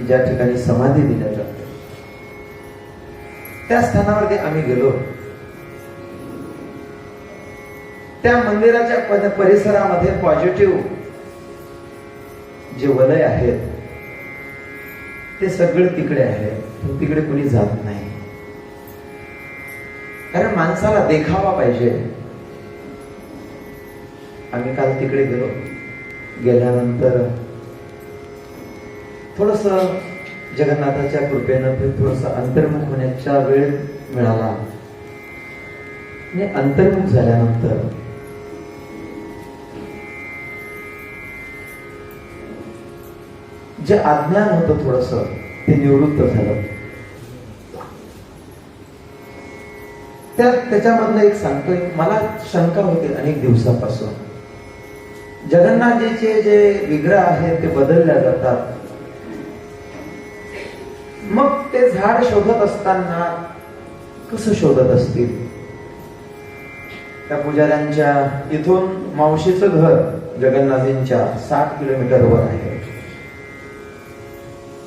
की ज्या ठिकाणी समाधी दिल्या जाते. त्या स्थानावरती आम्ही गेलो. त्या मंदिराच्या परिसरामध्ये पॉझिटिव्ह जे वलय आहेत ते सगळे तिकडे आहे पण तिकडे कुणी जात नाही. कारण माणसाला देखावा पाहिजे. आम्ही काल तिकडे गेलो. गेल्यानंतर थोडस जगन्नाथाच्या कृपेनं थोडस अंतर्मुख होण्याचा वेळ मिळाला. आणि अंतर्मुख झाल्यानंतर जे अज्ञान होतं थोडस ते निवृत्त झालं. त्या त्याच्यामधलं एक सांगतोय मला शंका होती अनेक दिवसापासून. जगन्नाथजीचे जे विग्रह आहेत ते बदलल्या जातात. मग ते झाड शोधत असताना कसं शोधत असतील? त्या पुजाऱ्यांच्या इथून मावशीचं घर जगन्नाथींच्या साठ किलोमीटरवर आहे.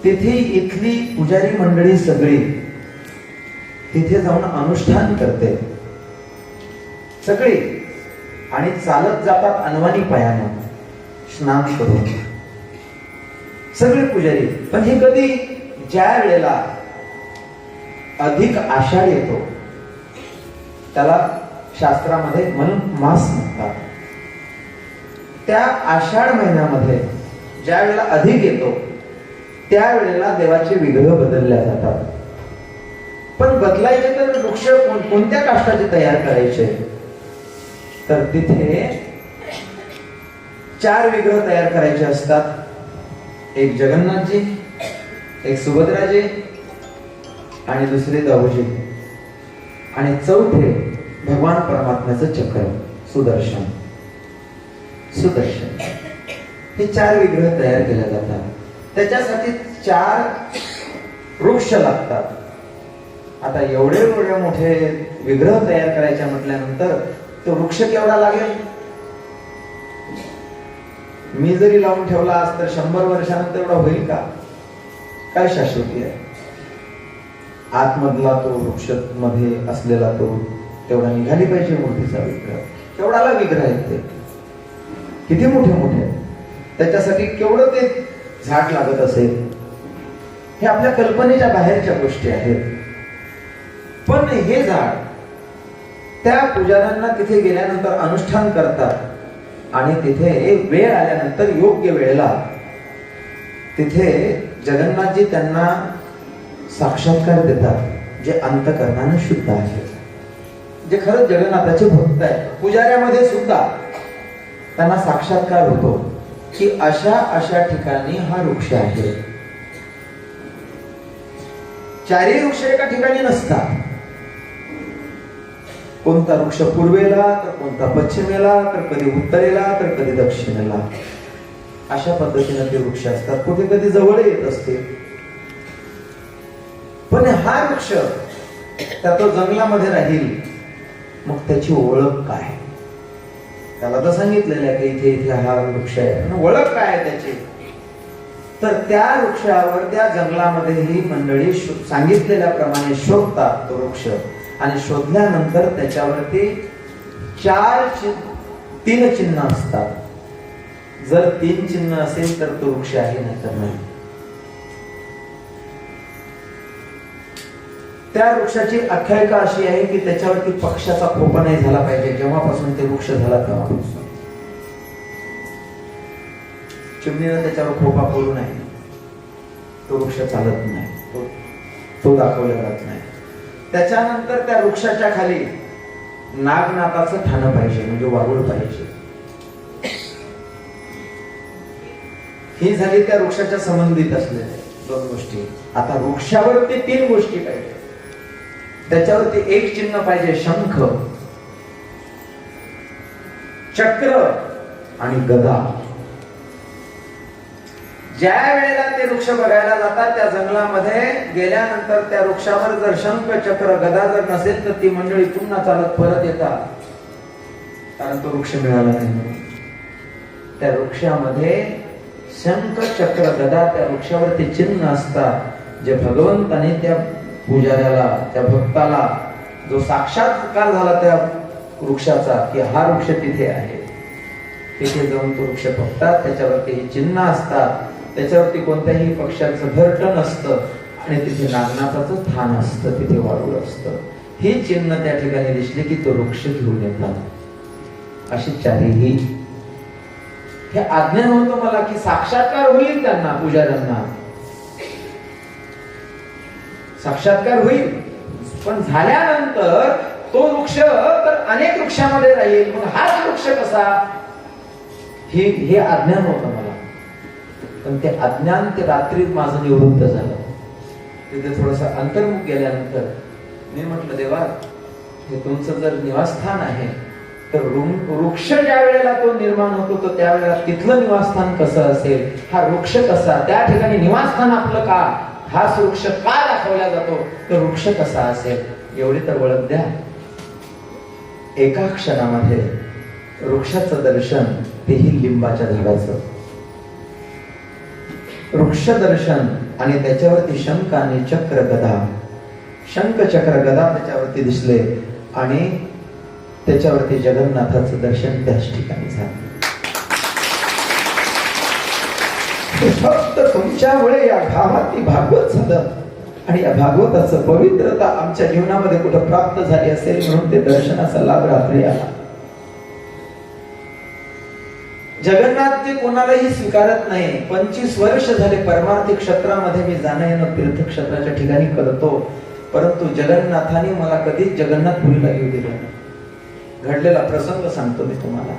तिथे इथली पुजारी मंडळी सगळी तिथे जाऊन अनुष्ठान करते. सगळी. आणि चालत जातात अनवाणी पायानं. स्नान करून. सगळे पुजारी. पण हे कधी ज्या वेळेला अधिक आषाढ येतो त्याला शास्त्रामध्ये म्हणून मास म्हणतात. त्या आषाढ महिन्यामध्ये ज्या वेळेला अधिक येतो त्यावेळेला देवाचे विग्रह बदलल्या जातात. पण बदलायचे तर वृक्ष कोण- कोणत्या काष्टाचे तयार करायचे? तर तिथे चार विग्रह तयार करायचे असतात. एक जगन्नाथजी एक सुभद्राजी आणि दुसरे दाऊजी आणि चौथे भगवान परमात्म्याचं चक्र सुदर्शन. सुदर्शन. हे चार विग्रह तयार केले जातात. त्याच्यासाठी चार वृक्ष लागतात. आता एवढे एवढे मोठे विग्रह तयार करायचे म्हटल्यानंतर तो वृक्ष केवढा लागेल? मी जरी लावून ठेवला आज तर शंभर वर्षानंतर एवढा होईल का? काय शाश्वती आहे? आतमधला तो वृक्षमध्ये असलेला तो तेवढा निघाली पाहिजे मूर्तीचा विग्रह केवढाला विग्रह आहेत ते? किती मोठे मोठे त्याच्यासाठी केवढं ते झाड लागत असेल? हे आपल्या कल्पनेच्या बाहेरच्या गोष्टी आहेत. पण हे झाड त्या पुजाऱ्यांना तिथे गेल्यानंतर अनुष्ठान करतात आणि तिथे वेळ आल्यानंतर योग्य वेळेला तिथे जगन्नाथजी त्यांना साक्षात्कार देतात जे अंतकरणाने शुद्ध आहे. जे खरंच जगन्नाथाचे भक्त आहे पुजाऱ्यामध्ये सुद्धा त्यांना साक्षात्कार होतो की अशा अशा ठिकाणी हा वृक्ष आहे. चारही वृक्ष एका ठिकाणी नसतात. कोणता वृक्ष पूर्वेला तर कोणता पश्चिमेला तर कधी उत्तरेला तर कधी दक्षिणेला. अशा पद्धतीने ते वृक्ष असतात. कुठे कधी जवळ येत असते पण हा वृक्ष त्या तो जंगलामध्ये राहील मग त्याची ओळख काय? त्याला तर सांगितलेलं आहे की इथे इथे हा वृक्ष आहे. ओळख काय आहे त्याची? तर त्या वृक्षावर त्या जंगलामध्ये ही मंडळी सांगितलेल्याप्रमाणे शोधतात तो वृक्ष. आणि शोधल्यानंतर त्याच्यावरती चार चिन्ह तीन चिन्ह असतात. जर तीन चिन्ह असेल तर तो वृक्ष आहे नाही तर नाही. त्या वृक्षाची आख्यायिका अशी आहे की त्याच्यावरती पक्षाचा खोपा नाही झाला पाहिजे जेव्हापासून ते वृक्ष झाला तेव्हापासून. चिमणीनं त्याच्यावर खोपा पडू नये. तो वृक्ष चालत नाही. तो तो दाखवला जात नाही. त्याच्यानंतर त्या वृक्षाच्या खाली नागनाथाचं ठाणं पाहिजे म्हणजे वारुळ पाहिजे. ही झाली त्या वृक्षाच्या संबंधित असलेल्या दोन गोष्टी. आता वृक्षावरती तीन गोष्टी पाहिजे. त्याच्यावरती एक चिन्ह पाहिजे शंख चक्र आणि गदा. ज्या वेळेला ते वृक्ष बघायला जातात त्या जंगलामध्ये गेल्यानंतर त्या वृक्षावर जर शंख चक्र गदा जर नसेल तर ती मंडळी पुन्हा चालत परत येतात. कारण तो वृक्ष मिळाला नाही त्या वृक्षामध्ये शंख चक्र गदा त्या वृक्षावरती चिन्ह असतात जे भगवंताने त्या पुजाऱ्याला त्या भक्ताला जो साक्षात्कार झाला त्या वृक्षाचा की हा वृक्ष तिथे आहे. तिथे जाऊन तो वृक्ष बघतात त्याच्यावरती हे चिन्ह असतात त्याच्यावरती कोणत्याही पक्षाचं घरट नसतं आणि तिथे नागनाथाचं स्थान असतं तिथे वाळूळ असतं. हे चिन्ह त्या ठिकाणी दिसले की तो वृक्ष घेऊन येतात. अशी चारीही हे अज्ञान होतं मला की साक्षात्कार होईल त्यांना पुजाऱ्यांना. साक्षात्कार होईल. पण झाल्यानंतर तो वृक्ष तर अनेक वृक्षामध्ये राहील. मग हाच वृक्ष कसा? हे हे अज्ञान होतं मला. पण ते अज्ञान ते रात्रीत माझं निवृत्त झालं. तिथे थोडस अंतर्मुख गेल्यानंतर मी म्हटलं देवा हे तुमचं जर निवासस्थान आहे तर वृक्ष ज्या वेळेला तो निर्माण होतो तो त्यावेळेला तिथलं निवासस्थान कसं असेल? हा वृक्ष कसा? त्या ठिकाणी निवासस्थान आपलं का? हाच वृक्ष का दाखवला जातो? तर वृक्ष कसा असेल? एवढी तर ओळख द्या. एका क्षणामध्ये वृक्षाचं दर्शन तेही लिंबाच्या झाडाचं. वृक्ष दर्शन आणि त्याच्यावरती शंख आणि चक्र गदा शंख चक्र गदा त्याच्यावरती दिसले आणि त्याच्यावरती जगन्नाथाचं दर्शन त्याच ठिकाणी झालं. फक्त तुमच्यामुळे या गावात भागवत झालं. आणि या भागवताचं पवित्रता आमच्या जीवनामध्ये कुठं प्राप्त झाली असेल म्हणून ते दर्शनाचा लाभ रात्री आला. जगन्नाथ ते कोणालाही स्वीकारत नाही पंचवीस वर्ष झाले परमार्थी क्षेत्रामध्ये मी जाणं येणं तीर्थक्षेत्राच्या ठिकाणी करतो. परंतु जगन्नाथाने मला कधीच जगन्नाथ पुरीला येऊ दिलं नाही. घडलेला प्रसंग सांगतो मी तुम्हाला.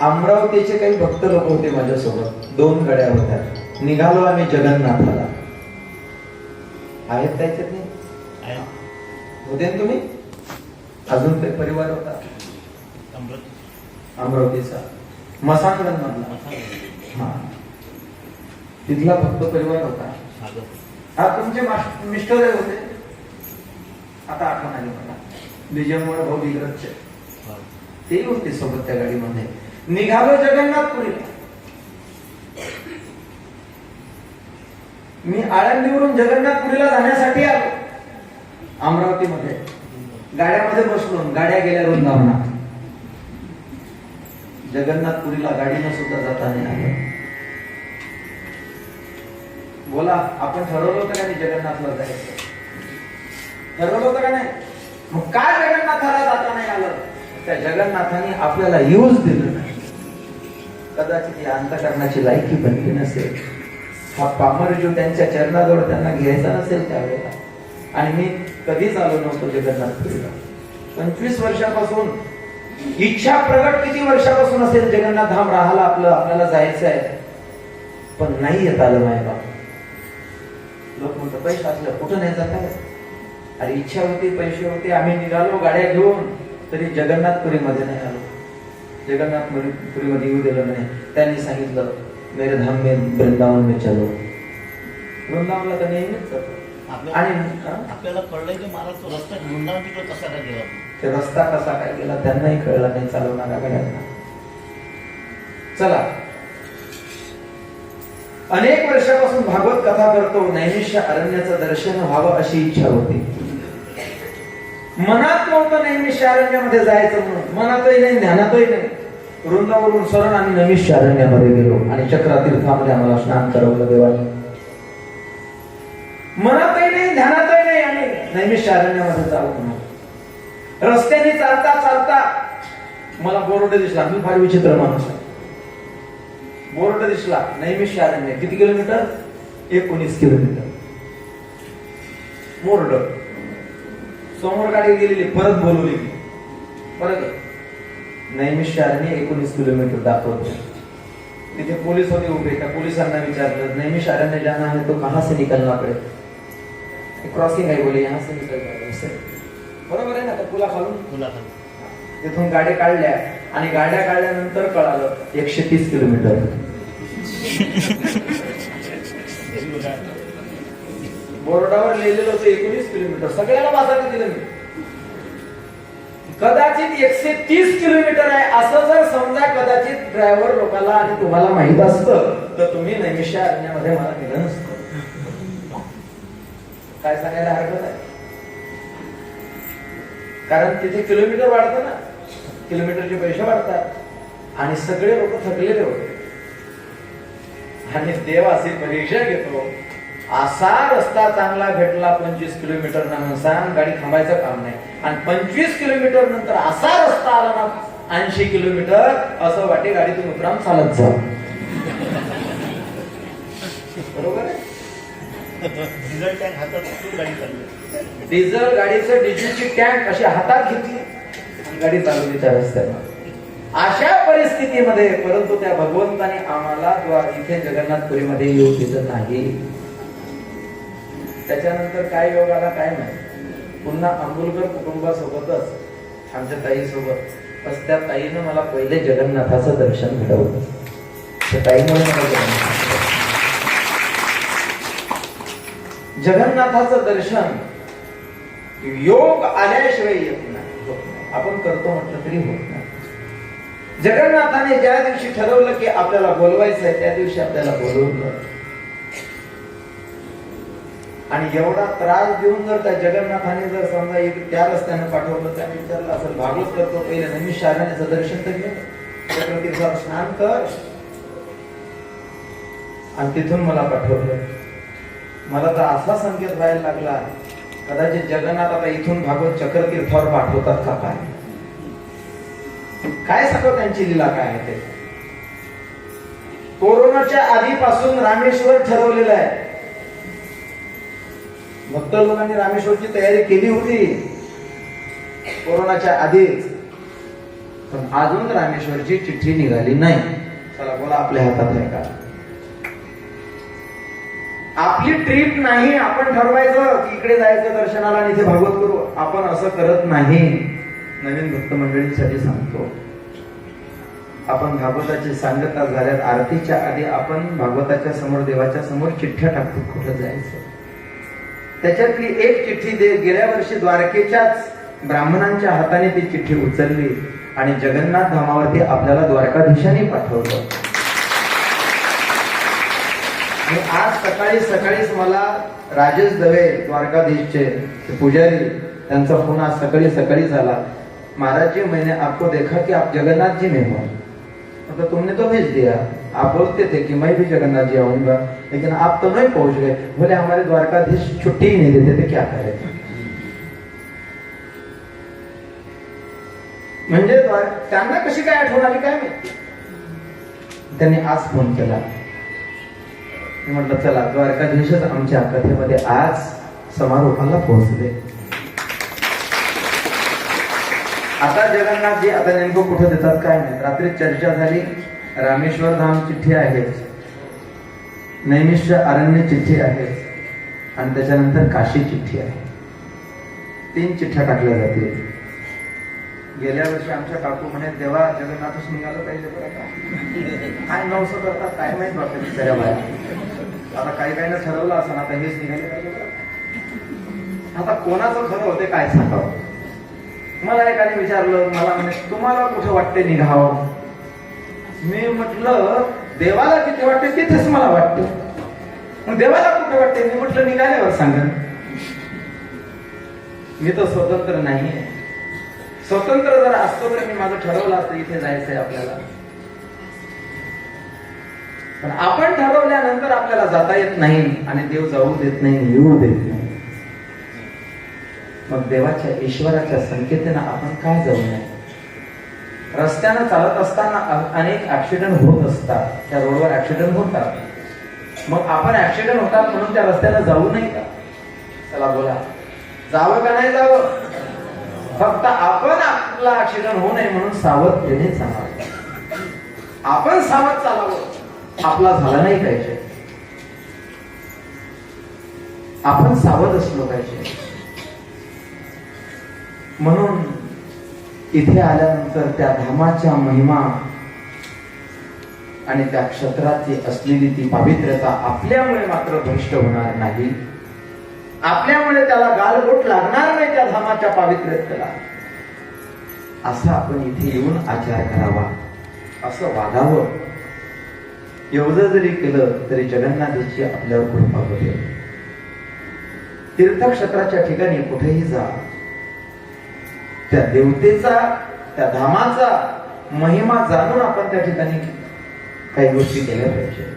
अमरावतीचे काही भक्त लोक होते माझ्यासोबत. दोन गड्या होत्या. निघालो आम्ही जगन्नाथाला. आहेत त्याच्यात नाही? होते तुम्ही? अजून काही परिवार होता? अमरावतीचा. मसांगण मधला हा. तिथला भक्त परिवार होता. हा तुमचे मास- मिस्टर होते. आता आठवण आली भाऊ दिग्रजचे तेही होते सोबत त्या गाडीमध्ये. निघालो जगन्नाथपुरीला मी आळंदीवरून जगन्नाथपुरीला जाण्यासाठी आलो. अमरावतीमध्ये. गाड्यामध्ये बसलो गाड्या गेल्या वृंदावनात जगन्नाथपुरीला गाडीनं सुद्धा जाता नाही आलं. बोला आपण ठरवलं होतं का नाही जगन्नाथला जायचं? ठरवलं होतं का नाही? मग काय जगन्नाथाला जाता नाही आलं? त्या जगन्नाथाने आपल्याला यूज दिलं नाही. कदाचित या अंतकरणाची लायकी बनली नसेल. हा पामर जो त्यांच्या चरणाजवळ त्यांना घ्यायचा नसेल त्यावेळेला. आणि मी कधीच आलो नव्हतो जगन्नाथपुरीला. पंचवीस वर्षापासून इच्छा प्रगट किती वर्षापासून असेल जगन्नाथ धाम राहायला आपलं आपल्याला जायचं आहे? पण नाही येत आलं माय बाप लोक म्हणतात पैसे असलं कुठं नाही जात अरे इच्छा होती पैसे होते आम्ही निघालो गाड्या घेऊन. तरी जगन्नाथपुरीमध्ये नाही आलो. जगन्नाथपुरीमध्ये येऊ दिलं नाही. त्यांनी सांगितलं मेरे धाम में वृंदावन में चलो. वृंदावनला तर नेहमीच जातो. आणि? आपल्याला कळलंय की मला तो रस्ता वृंदावन तिकडे कसा काय गेला? ते रस्ता कसा काय गेला त्यांनाही कळला नाही गाड्यांना. चला. अनेक वर्षापासून भागवत कथा करतो नैमिष्य अरण्याचं दर्शन व्हावं अशी इच्छा होती. मनात नव्हतं नेहमी शारण्यामध्ये जायचं म्हणून. मनातही नाही ध्यानातही नाही. वृंदावरून सरण आणि नवी शारण्यामध्ये गेलो आणि चक्रातीर्थामध्ये आम्हाला स्नान करवलं देवाने. मनातही नाही ध्यानातही नाही आम्ही नेहमी शारण्यामध्ये जाऊ म्हणून. रस्त्याने चालता चालता मला बोर्ड दिसला. मी फार विचित्र माणूस आहे. बोर्ड दिसला. नेहमी शारण्य किती किलोमीटर? एकोणीस किलोमीटर. बोर्ड. समोर गाडी गेलेली परत बोलवली. परत? नैमिष अरण्य एकोणीस किलोमीटर दाखवतो तिथे पोलीस होते उभे त्या पोलिसांना विचारलं नैमिष अरण्य जाना है तो कहाँ से निकलना पड़े? क्रॉसिंग आहे बोले यहाँ से निकलना. बरोबर आहे ना पुला खालून? मुलाखत तिथून गाड्या काढल्या आणि गाड्या काढल्यानंतर कळालं एकशे तीस किलोमीटर. बोर्डावर लिहिलेलं होतं एकोणीस किलोमीटर. सगळ्याला वाचायला दिलं मी. कदाचित एकशे तीस किलोमीटर आहे. असं जर समजा कदाचित ड्रायव्हर लोकांना आणि तुम्हाला माहीत असतं तर तुम्ही नैमिषा अरण्यामध्ये मला दिलं नसतं. काय सांगायला हरकत आहे? कारण तिथे किलोमीटर वाढतं ना. किलोमीटरचे पैसे वाढतात. आणि सगळे लोक थकलेले होते. आणि देव अशी परीक्षा घेतो. असा रस्ता चांगला भेटला पंचवीस किलोमीटर सांग गाडी थांबायचं काम नाही. आणि पंचवीस किलोमीटर नंतर असा रस्ता आला ना ऐंशी किलोमीटर असं वाटे गाडीतून उतराम चालत जा. बरोबर डिझेल टँक हातात उचलून गाडी चालली. डिझेल गाडीचं डिझेलची टँक अशी हातात घेतली आणि गाडी चालवली त्या रस्त्यावर अशा परिस्थितीमध्ये परंतु त्या भगवंताने आम्हाला द्वार इथे जगन्नाथपुरीमध्ये येऊ दिलं नाही. त्याच्यानंतर काय योग आला काय नाही पुन्हा आंबुलकर कुटुंबासोबतच आमच्या ताई सोबत बस त्या ताईनं मला पहिले जगन्नाथाचं दर्शन घडवलं त्या ताईमुळे मला जगन्नाथ दर्शन. जगन्नाथाचं दर्शन योग आल्याशिवाय येत नाही नाही. आपण करतो म्हटलं तरी होत नाही जगन्नाथाने ज्या दिवशी ठरवलं की आपल्याला बोलवायचं आहे त्या दिवशी आपल्याला बोलवलं आणि एवढा त्रास देऊन जर त्या जगन्नाथाने जर समजा एक त्या रस्त्यानं पाठवलं त्याने विचारलं असेल भागवत करतो पहिले नमी शारण्याचं दर्शन तर घे. स्नान कर. आणि तिथून मला पाठवलं. मला तर असा संकेत व्हायला लागला. कदाचित जगन्नाथ आता इथून भागवत चक्रतीर्थावर पाठवतात का काय? काय सांगतो त्यांची लीला काय आहे ते? कोरोनाच्या आधीपासून रामेश्वर ठरवलेलं आहे. भक्त लोकांनी रामेश्वरची तयारी केली होती. कोरोनाच्या आधीच पण अजून रामेश्वरची चिठ्ठी निघाली नाही. चला बोला आपल्या हातात आहे का? आपली ट्रिप नाही आपण ठरवायचं की इकडे जायचं दर्शनाला आणि इथे भागवत करू. आपण असं करत नाही. नवीन भक्त मंडळींसाठी सांगतो. आपण भागवताची सांगता झाल्यात आरतीच्या आधी आपण भागवताच्या समोर देवाच्या समोर चिठ्ठ्या टाकतो. कुठं जायचं? त्याच्यातली एक चिठ्ठी दे गेल्या वर्षी द्वारकेच्याच ब्राह्मणांच्या हाताने ती चिठ्ठी उचलली आणि जगन्नाथ धामावरती आपल्याला द्वारकाधीशाने पाठवलं. आणि आज सकाळी सकाळीच मला राजेश दवे द्वारकाधीशचे पुजारी त्यांचा फोन आज सकाळी सकाळी झाला. महाराज जी मैंने आपको देखा की आप जगन्नाथ जी में हो. मतलब तुमने तो भेज दिया. आप बोलते थे कि मैं भी जगन्नाथ जी आऊंगा लेकिन आप तो नहीं पहुंच गए. बोले हमारे द्वारकाधीश छुट्टी ही नहीं देते थे क्या करे? म्हणजे त्यांना कशी काय आठवण आली काय माहिती? त्यांनी आज फोन केला. म्हटलं चला द्वारकाधीशच आमच्या कथेमध्ये आज समारोपाला पोहोचले. आता जगन्नाथजी आता नेमकं कुठं देतात काय नाही. रात्री चर्चा झाली. रामेश्वर धाम चिठ्ठी आहे. नैमिष्य अरण्य चिठ्ठी आहे. आणि त्याच्यानंतर काशी चिठ्ठी आहे. तीन चिठ्ठ्या टाकल्या जातील. गेल्या वर्षी आमच्या काकू म्हणे देवा जगन्नाथच निघालं पाहिजे बरं काय नवसं करतात काय माहीत बाबा बिचाऱ्या आता काही काही ठरवलं असं आता हेच निघाले पाहिजे आता कोणाचं खरं होते काय सांगावं? मला एकाने विचारलं मला म्हणे तुम्हाला कुठे वाटते निघावं? मी म्हटलं देवाला किती वाटते तिथेच मला वाटतं. मग देवाला कुठे वाटते मी म्हटलं निघाल्यावर सांगा. मी तर स्वतंत्र नाहीये स्वतंत्र जर असतो तर मी माझं ठरवलं असतं इथे जायचंय आपल्याला. पण आपण ठरवल्यानंतर आपल्याला जाता येत नाही आणि देव जाऊ देत नाही येऊ देत नाही. मग देवाच्या ईश्वराच्या संकेतानं आपण काय जाऊ नये? रस्त्यानं चालत असताना अनेक ऍक्सिडेंट होत असतात. त्या रोडवर ऍक्सिडेंट होतात. मग आपण ऍक्सिडेंट होतात म्हणून त्या रस्त्यानं जाऊ नये का? चला बोला. जावं का नाही जावं? फक्त आपण आपला ऍक्सिडेंट होऊ नये म्हणून सावधतेने चालावं. आपण सावध चालावं. आपला झाला नाही पाहिजे. आपण सावध असलो पाहिजे. म्हणून इथे आल्यानंतर त्या धामाच्या महिमा आणि त्या क्षेत्राची असलेली ती पावित्र्यता आपल्यामुळे मात्र भ्रष्ट होणार नाही. आपल्यामुळे त्याला गालबोट लागणार नाही त्या धामाच्या पावित्र्यतेला असं आपण इथे येऊन आचार करावा असं वागावं. एवढं जरी केलं तरी जगन्नाथाची आपल्यावर कृपा होते. तीर्थक्षेत्राच्या ठिकाणी कुठेही जा त्या देवतेचा त्या धामाचा महिमा जाणून आपण त्या ठिकाणी काही गोष्टी केल्या पाहिजे.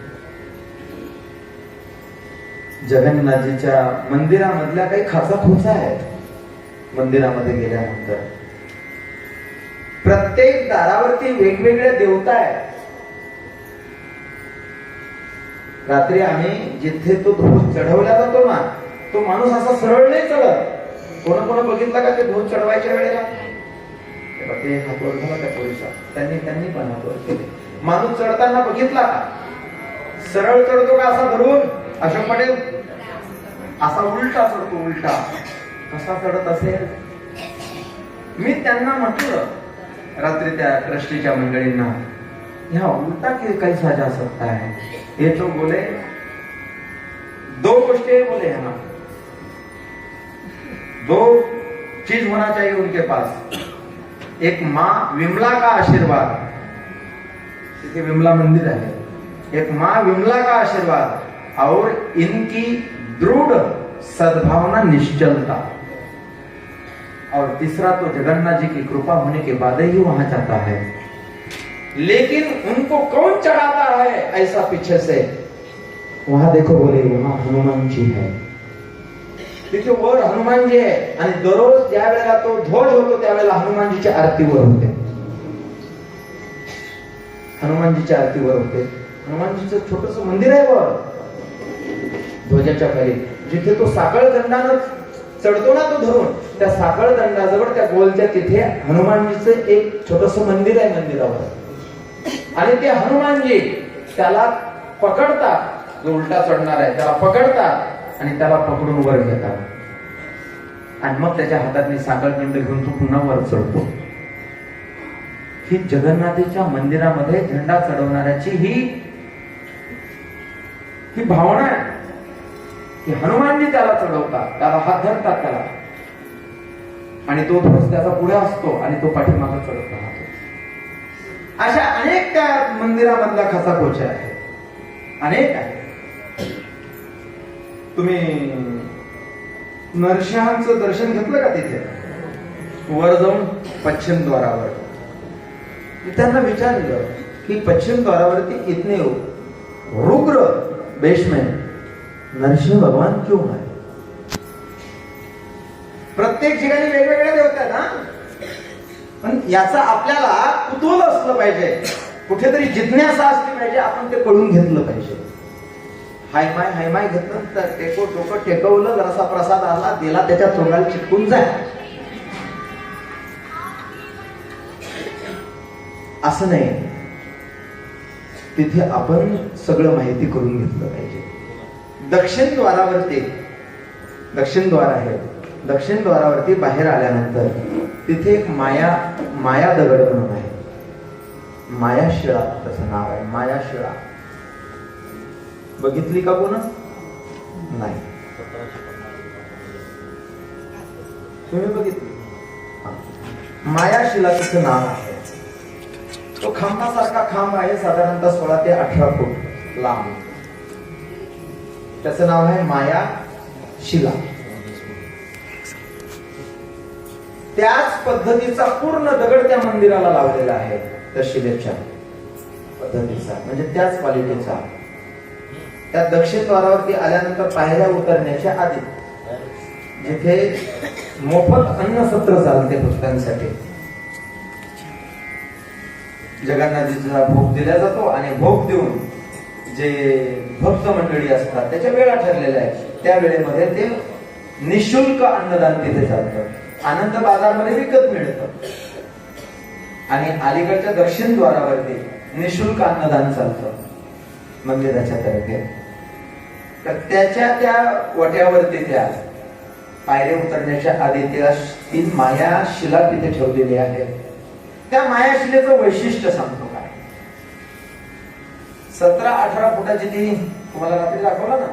जगन्नाथजीच्या मंदिरामधल्या काही खासा खुचा आहेत मंदिरामध्ये गेल्यानंतर. प्रत्येक दारावरती वेगवेगळ्या देवता आहेत. रात्री आम्ही जिथे तो ध्वज चढवला जातो ना तो माणूस असा सरळ नाही चढत. कोण कोण बघितला का ते ढोल चढवायच्या वेळेला? ते हातवर झाला त्या पोलिसा त्यांनी त्यांनी पण हातवर केले. माणूस चढताना बघितला का? सरळ चढतो का असा धरून? अशोक पटेल? असा उलटा चढतो उलटा. कसा चढत असेल? मी त्यांना म्हटलं रात्री त्या ट्रस्टीच्या मंडळींना ह्या उलटा की कैसा जा सकता है ये तो बोले दो गोष्टी बोले ह्या दो चीज़ होना चाहिए उनके पास। एक माँ विमला का आशीर्वाद। विमला मंदिर है। एक माँ विमला का आशीर्वाद और इनकी दृढ़ सद्भावना, निश्चलता। और तीसरा तो जगन्नाथ जी की कृपा होने के बाद ही वहाँ जाता है। लेकिन उनको कौन चढ़ाता है ऐसा पीछे से? वहाँ देखो बोले, वहाँ हनुमान जी है। तिथे वर हनुमानजी आहे. आणि दररोज ज्या वेळेला तो ध्वज होतो त्यावेळेला हनुमानजीच्या आरतीवर होते. हनुमानजीच्या आरतीवर होते. हनुमानजीचं छोटस मंदिर आहे वर. ध्वजाच्या खाली. जिथे तो साखळ दंडानं चढतो ना तो धरून त्या साखळ दंडाजवळ त्या गोलच्या तिथे हनुमानजीचं एक छोटस मंदिर आहे मंदिरावर. आणि ते हनुमानजी त्याला पकडतात. जो उलटा चढणार आहे त्याला पकडतात. आणि त्याला पकडून वर घेतात. आणि मग त्याच्या हातातली साखळ दंड घेऊन तो पुन्हा वर चढतो. ही जगन्नाथेच्या मंदिरामध्ये झेंडा चढवणाऱ्याची ही ही भावना आहे. की हनुमानजी त्याला चढवतात त्याला हात धरतात त्याला. आणि तो ध्वज त्याचा पुढे असतो आणि तो पाठीमागे चढत राहतो. अशा अनेक त्या मंदिरामधल्या खसा कोच्या आहेत अनेक आहेत तुम्ही नरसिंहांचं दर्शन घेतलं का तिथे? वर जाऊन पश्चिम द्वारावर. त्यांना विचारलं की पश्चिम द्वारावरती इतने रुग्र वेश में नरसिंह भगवान क्यों आहे प्रत्येक ठिकाणी वेगवेगळ्या देवता ना पण याचा आपल्याला कुतूहल असलं पाहिजे. कुठेतरी जिज्ञासा असली पाहिजे आपण ते कळून घेतलं पाहिजे. हाय माय हाय माय घेतलं तर टेको टोकं टेकवलं जरासा प्रसाद आला दिला त्याच्या तोंडाला चिटकून जाय. असं नाही. तिथे आपण सगळं माहिती करून घेतलं पाहिजे. दक्षिण द्वारावरती दक्षिण द्वार आहे. दक्षिण द्वारावरती बाहेर आल्यानंतर तिथे एक माया माया दगड म्हणून आहे. मायाशिळा तसं नाव आहे मायाशिळा. बघितली का कोण? नाही. तुम्ही बघितली? मायाशिला तिचं नाव आहे. तो खांबासारखा खांब आहे साधारणतः सोळा ते अठरा फूट लांब. त्याचं नाव आहे माया शिला त्याच पद्धतीचा पूर्ण दगड त्या मंदिराला लावलेला आहे त्या शिलेच्या पद्धतीचा म्हणजे त्याच क्वालिटीचा त्या दक्षिण द्वारावरती आल्यानंतर पायऱ्या उतरण्याच्या आधी जिथे मोफत अन्न सत्र चालते भक्तांसाठी. जगन्नाथजीचा भोग दिला जातो आणि भोग देऊन जे भक्त मंडळी असतात त्याच्या वेळा ठरलेल्या आहेत. त्या वेळेमध्ये ते निशुल्क अन्नदान तिथे चालतं. आनंद बाजारमध्ये विकत मिळतं. आणि अलीकडच्या दक्षिण द्वारावरती निशुल्क अन्नदान चालतं. मंदिराच्या तर्फे. तर त्याच्या त्या वट्यावरती त्या पायऱ्या उतरण्याच्या आधी त्या ती माया शिला तिथे ठेवलेली आहे त्या मायाशिलेचं वैशिष्ट्य सांगतो काय? सतरा अठरा फुटाची ती तुम्हाला रात्री दाखवला ना.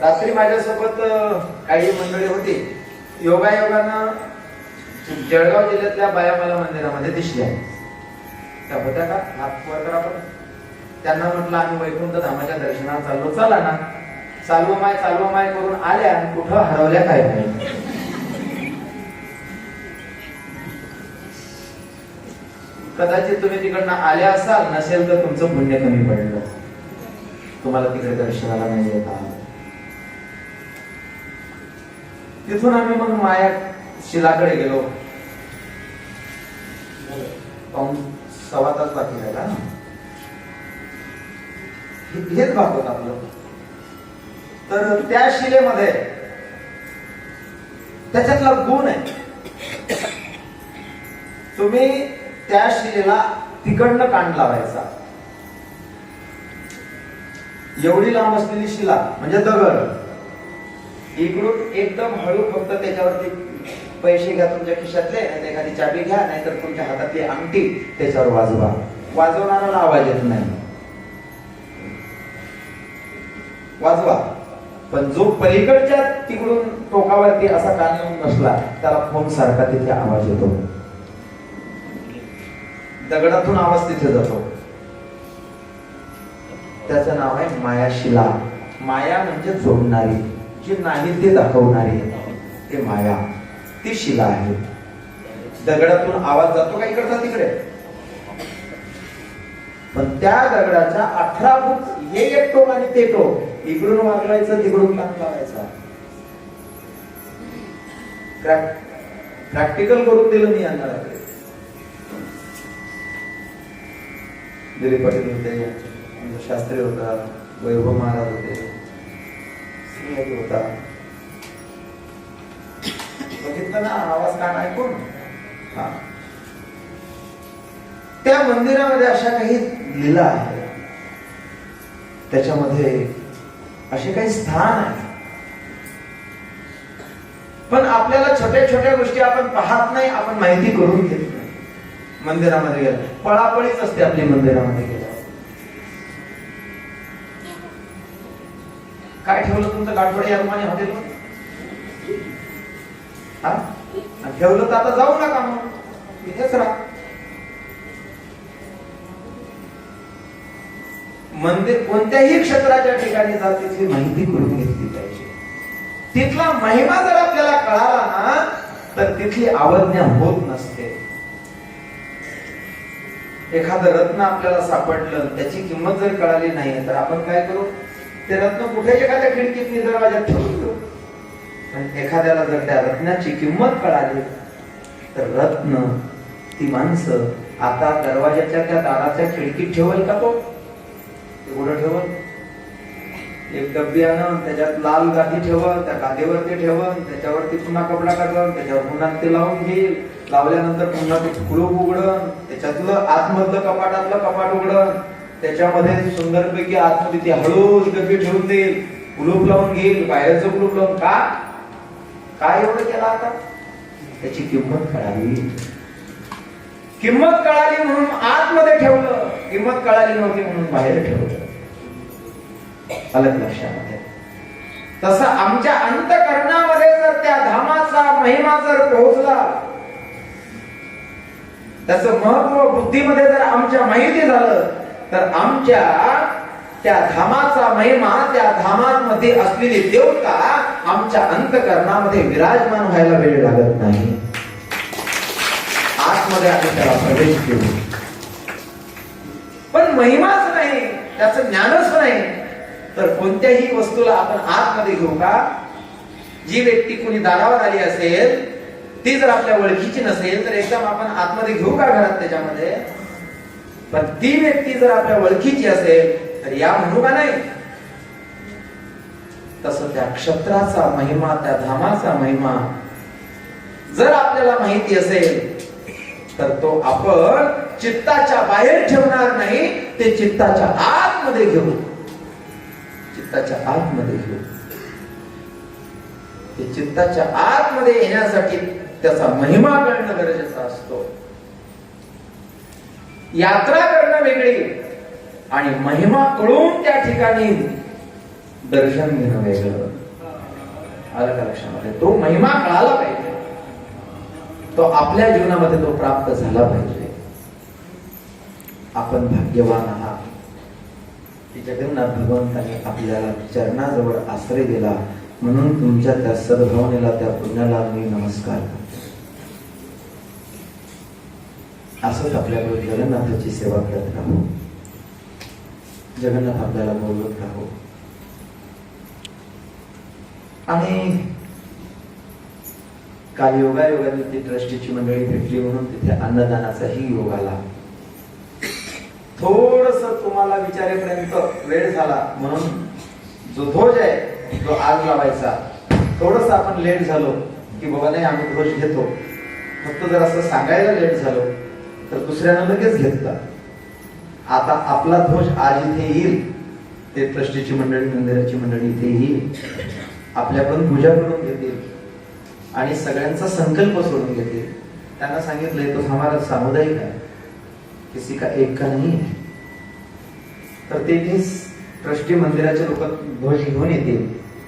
रात्री माझ्यासोबत काही मंडळी होती. योगायोगानं जळगाव जिल्ह्यातल्या बायामाला मंदिरामध्ये दिसल्या त्या होत्या का? करा बरं. त्यांना म्हटलं आम्ही वैकुंठ धामाच्या दर्शनाला चाललो. चला ना. चालू माय चालू माय करून आल्या आणि कुठं हरवल्या काय नाही कदाचित तुम्ही तिकडनं आल्या असाल नसेल तर तुमचं पुण्य कमी पडलं. तुम्हाला तिकडे दर्शनाला नाही येत तिथून आम्ही मग माया शिलाकडे गेलो. पाऊण सव्वा तास बाकी राहिला ना हेच भागवत आपलं. तर त्या शिलेमध्ये त्याच्यातला गुण आहे. तुम्ही त्या शिलेला तिकडनं कांड लावायचा. एवढी लांब असलेली शिला म्हणजे दगड. इकडून एकदम हळू फक्त त्याच्यावरती पैसे घ्या तुमच्या खिशातले एखादी चाबी घ्या नाहीतर तुमच्या हातातली अंगठी त्याच्यावर वाजवा. वाजवणाऱ्याला आवाज येत नाही. वाजवा. पण जो पलीकडच्या तिकडून टोकावरती असा कान येऊन बसला त्याला फोन सारखा तिथे आवाज येतो. दगडातून आवाज तिथे जातो. त्याचं नाव आहे मायाशिला माया म्हणजे जोडणारी. जी नाही ते दाखवणारी. ते माया. ती शिला आहे. दगडातून आवाज जातो का इकडचा तिकडे? पण त्या दगडाच्या अठरा फूट हे एक टोक आणि ते टोक इकडून वाजवायचं तिकडून कान लावायचा प्रॅक्टिकल करून दिलं मी यांना दिलीप पाटील होते शास्त्री होता वैभव महाराज होते सिंहजी होता. बघितलं ना आवाज कान ऐकून? हा. त्या मंदिरामध्ये अशा काही लीला आहे. त्याच्यामध्ये असे काही स्थान आहे. पण आपल्याला छोट्या छोट्या गोष्टी आपण पाहत नाही आपण माहिती करून घेत नाही. मंदिरामध्ये गेलं पळापळीच असते आपली मंदिरामध्ये गेलं काय ठेवलं तुमचं गाठवडे या रुमाने ठेवलं तर आता जाऊ नका मग. इथेच राहा. मंदिर कोणत्याही क्षेत्राच्या ठिकाणी जा तिथली माहिती करून घेतली पाहिजे. तिथला महिमा जर आपल्याला कळाला ना तर तिथली आवज्ञा होत नसते. एखादं रत्न आपल्याला सापडलं त्याची किंमत जर कळाली नाही तर आपण काय करू? ते रत्न कुठे एखाद्या खिडकीत दरवाजात ठेवतो पण एखाद्याला जर त्या रत्नाची किंमत कळाली तर रत्न ती माणसं आता दरवाजाच्या त्या दाराच्या खिडकीत ठेवल का तो? एवढं ठेवत. एक डब्बी आणून त्याच्यात लाल गादी ठेवत त्या गादीवरती ठेवत त्याच्यावरती पुन्हा कपडा काढून त्याच्यावर पुन्हा ते लावून घेईल लावल्यानंतर पुन्हा ते कुलूप उघडन. त्याच्यातलं आतमधलं कपाटातलं कपाट उघडन. त्याच्यामध्ये सुंदरपैकी आतमध्ये ती हळूच डब्बी ठेवून देईल कुलूप लावून घेईल बाहेरचं कुलूप लावून का? काय एवढं केलं आता? त्याची किंमत कळाली. किंमत कळाली म्हणून आतमध्ये ठेवलं. किंमत कळाली नव्हती म्हणून बाहेर ठेवलं. अलग लक्षामध्ये तसं आमच्या अंतकरणामध्ये जर त्या धामाचा महिमा जर पोहोचला त्याचं महत्त्व बुद्धीमध्ये जर आमच्या माहिती झालं तर आमच्या त्या धामाचा महिमा त्या धामामध्ये असलेली देवता आमच्या अंतकरणामध्ये विराजमान व्हायला वेळ लागत नाही. आतमध्ये आम्ही त्याला प्रवेश देऊ. पण महिमाच नाही त्याचं ज्ञानच नाही. तर कोणत्याही वस्तूला आपण आतमध्ये घेऊ का? जी व्यक्ती कोणी दारावर आली असेल ती जर आपल्या ओळखीची नसेल तर एकदम आपण आतमध्ये घेऊ का घरात त्याच्यामध्ये? पण ती व्यक्ती जर आपल्या ओळखीची असेल तर या म्हणू का नाही? तस त्या क्षत्राचा महिमा त्या धामाचा महिमा जर आपल्याला माहिती असेल तर तो आपण चित्ताच्या बाहेर ठेवणार नाही ते चित्ताच्या आतमध्ये घेऊ. चित्ताच्या आतमध्ये घेऊ ते चित्ताच्या आतमध्ये येण्यासाठी त्याचा महिमा करणं गरजेचा असतो. यात्रा करणं वेगळी आणि महिमा कळून त्या ठिकाणी दर्शन घेणं वेगळं. आलं का लक्षामध्ये? तो महिमा कळाला पाहिजे. तो आपल्या जीवनामध्ये तो प्राप्त झाला पाहिजे. आपण भाग्यवान आहात. जगन्नाथ भगवंताने आपल्याला चरणाजवळ आश्रय दिला. म्हणून तुमच्या त्या सद्भावनेला त्या पुण्याला मी नमस्कार करतो. असंच आपल्याकडे जगन्नाथाची सेवा करत राहू. जगन्नाथ आपल्याला बोलवत राहू. आणि काल योगायोगाने ती ट्रस्टीची मंडळी भेटली म्हणून तिथे अन्नदानाचाही योग आला. थोडस तुम्हाला विचारेपर्यंत वेळ झाला म्हणून जो ध्वज आहे जो आग लावायचा. थोडस आपण लेट झालो की बाबा नाही आम्ही ध्वज घेतो. फक्त जर असं सांगायला लेट झालो तर दुसऱ्यानं लगेच घेतला. आता आपला ध्वज आज इथे येईल ते ट्रस्टीची मंडळी मंदिराची मंडळी इथे येईल. आपल्याकडून पूजा करून घेतील. आणि सगळ्यांचा संकल्प सोडून घेतील. त्यांना सांगितलंय तो हमारा सामुदायिक आहे. किसी का एक का नाही है। तर ते ट्रस्टी मंदिराचे लोक ध्वज घेऊन येतील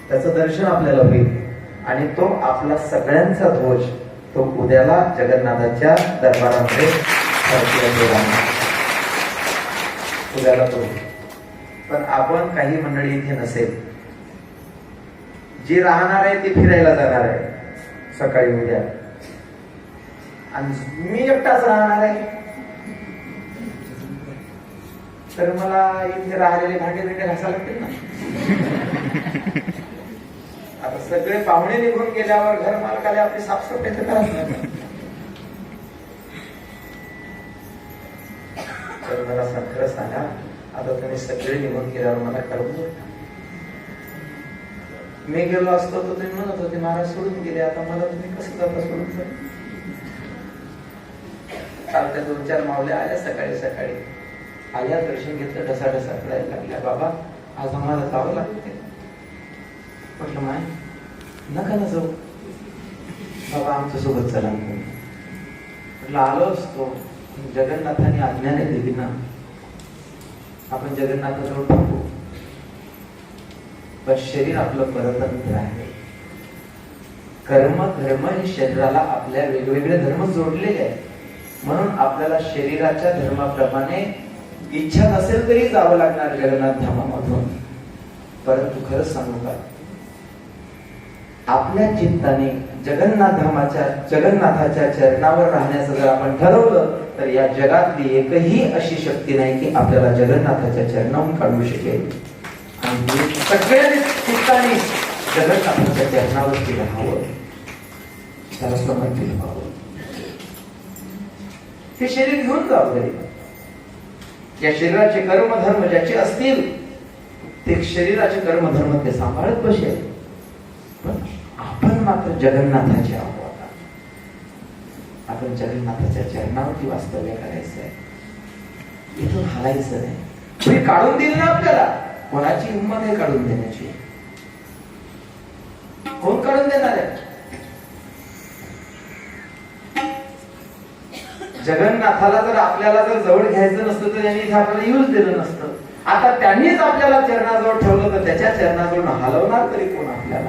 त्याचं दर्शन आपल्याला होईल. आणि तो आपला सगळ्यांचा ध्वज तो उद्याला जगन्नाथाच्या दरबारामध्ये उद्याला तो. पण आपण काही मंडळी इथे नसेल. जे राहणार आहे ते फिरायला जाणार आहे. सकाळी उद्या. आणि मी एकटाच राहणार आहे. तर मला इथे राहिलेले भांडे बिंडे घासायला लागतील ना. आता सगळे पाहुणे निघून गेल्यावर घर मालकाला आपली साफसफाई तर करायला तर मला सा- खरं सांगा आता तुम्ही सगळे निघून गेल्यावर मला कळवू मी गेलो असतो तर तुम्ही म्हणत होते महाराज सोडून गेले आता मला तुम्ही कसं जाता सोडून? तर काल त्या दोन चार मावल्या आल्या सकाळी सकाळी आल्या दर्शन घेतलं ढसा ढसा कळायला लागल्या. बाबा आज आम्हाला जावं लागते म्हटलं माय नका ना जाऊ. बाबा आमच्यासोबत चला म्हटलं आलो असतो. जगन्नाथाने आज्ञाने दिली ना. आपण जगन्नाथाजवळ थांबू पण शरीर आपलं परतंत्र आहे. कर्म धर्म हे शरीराला आपल्या वेगवेगळे धर्म जोडलेले आहेत. म्हणून आपल्याला शरीराच्या धर्माप्रमाणे इच्छा नसेल तरी जावं लागणार जगन्नाथ धामामधून. परंतु खरंच सांगू का? आपल्या चित्ताने जगन्नाथ धामाच्या जगन्नाथाच्या चरणावर राहण्याचं जर आपण ठरवलं तर या जगातली एकही अशी शक्ती नाही की आपल्याला जगन्नाथाच्या चरणाहून काढू शकेल. आणि हे चित्ताने जगन्नाथाच्या चरणावरती राहावं. त्याला समर्पित व्हावं. हे शरीर घेऊन जावं या शरीराचे कर्मधर्म ज्याचे असतील ते शरीराचे कर्मधर्म ते सांभाळत बसेल. पण आपण मात्र जगन्नाथाचे आहोत आता. आपण जगन्नाथाच्या चरणावरती वास्तव्य करायचं आहे इथून हालायचं नाही. काढून दिल ना आपल्याला? कोणाची हिंमत आहे काढून देण्याची? कोण काढून देणार आहे? जगन्नाथाला जर आपल्याला जर जवळ घ्यायचं नसतं तर त्यांनी इथे आपल्याला येऊच दिलं नसतं. आता त्यांनीच आपल्याला चरणाजवळ ठेवलं तर त्याच्या चरणाजवळ हलवणार तरी कोण आपल्याला?